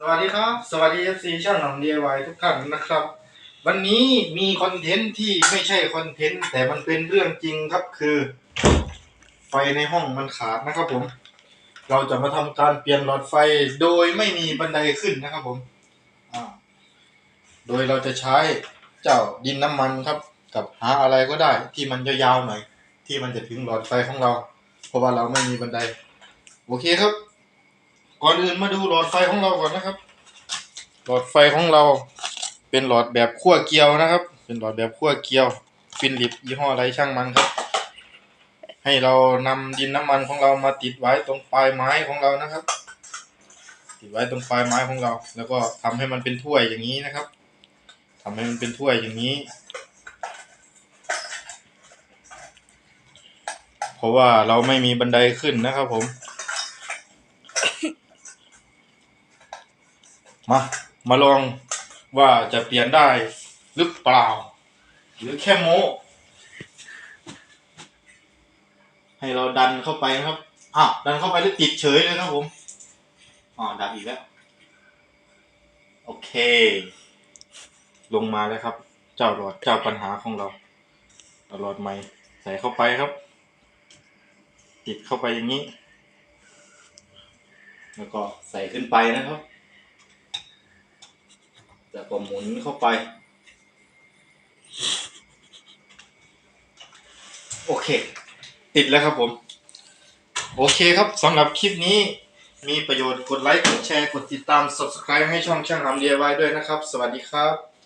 สวัสดีครับ สวัสดี FC ช่างหนัง DIY ทุกท่านนะครับ วันนี้มีคอนเทนต์ที่ไม่ใช่คอนเทนต์แต่มันเป็นเรื่องจริงครับคือ ไฟในห้องมันขาดนะครับผม เราจะมาทำการเปลี่ยนหลอดไฟโดยไม่มีบันไดขึ้นนะครับผมอ่าโดยเราจะใช้เจ้าดินน้ำมันครับ กับหาอะไรก็ได้ที่มันยาวๆหน่อย ที่มันจะถึงหลอดไฟของเรา เพราะว่าเราไม่มีบันได โอเคครับ ก่อนอื่นมาดูหลอดไฟของเราก่อนนะครับ หลอดไฟของเราเป็นหลอดแบบขั้วเกลียวนะครับ เป็นหลอดแบบขั้วเกลียว ฟินลิปยี่ห้ออะไรช่างมันครับ ให้เรานำดินน้ำมันของเรามาติดไว้ตรงปลายไม้ของเรานะครับ ติดไว้ตรงปลายไม้ของเรา แล้วก็ทำให้มันเป็นถ้วยอย่างนี้นะครับทำให้มันเป็นถ้วยอย่างนี้ เพราะว่าเราไม่มีบันไดขึ้นนะครับผม มา มาลองว่าจะเปลี่ยนได้หรือเปล่า หรือแค่โม้ให้เราดันเข้าไปนะครับ อ้าว ดันเข้าไปแล้วติดเฉยเลยครับผม อ๋อ ดับอีกแล้ว โอเค ลงมาแล้วครับ เจ้าหลอด เจ้าปัญหาของเราเอาหลอดใหม่ ใส่เข้าไปครับ ติดเข้าไปอย่างนี้ แล้วก็ใส่ขึ้นไปนะครับ แล้วก็หมุนเข้าไป โอเค ติดแล้วครับผม โอเคครับสำหรับคลิปนี้มีประโยชน์กดไลค์ กดแชร์ กดติดตาม subscribe ให้ช่องช่างทำ DIY ด้วยนะครับ สวัสดีครับ